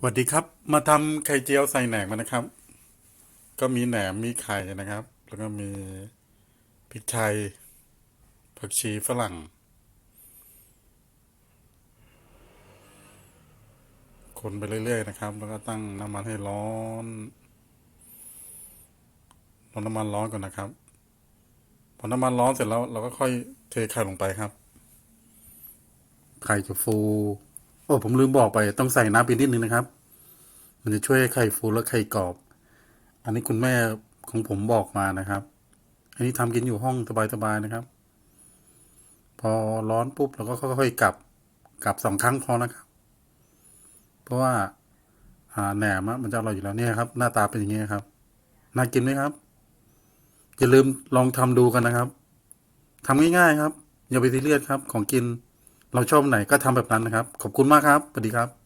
สวัสดีครับ มาทำไข่เจียวใส่แหนมมานะครับ ก็มีแหนมมีไข่นะครับ แล้วก็มีพริกไทยผักชีฝรั่ง คนไปเรื่อยๆนะครับ แล้วก็ตั้งน้ำมันให้ร้อนรอน้ำมันร้อนก่อนนะครับ พอน้ำมันร้อนเสร็จแล้วเราก็ค่อยเทไข่ลงไปครับ ไข่จะฟู โอ้ผมลืมบอกไปต้องใส่น้ำไปนิดนึงนะครับ มันจะช่วยให้ไข่ฟูและไข่กรอบ อันนี้คุณแม่ของผมบอกมานะครับ อันนี้ทำกินอยู่ห้องสบายๆนะครับ พอร้อนปุ๊บเราก็ค่อยๆกลับกลับสองครั้งพอนะครับ เพราะว่าอ่าแหนมมันจะอร่อยอยู่แล้วเนี่ยครับ หน้าตาเป็นอย่างนี้ครับน่ากินไหมครับอย่าลืมลองทำดูกันนะครับทำง่ายๆครับ อย่าไปซีเรียสครับ ของกิน เราชอบไหนก็ทำแบบนั้นนะครับ ขอบคุณมากครับสวัสดีครับ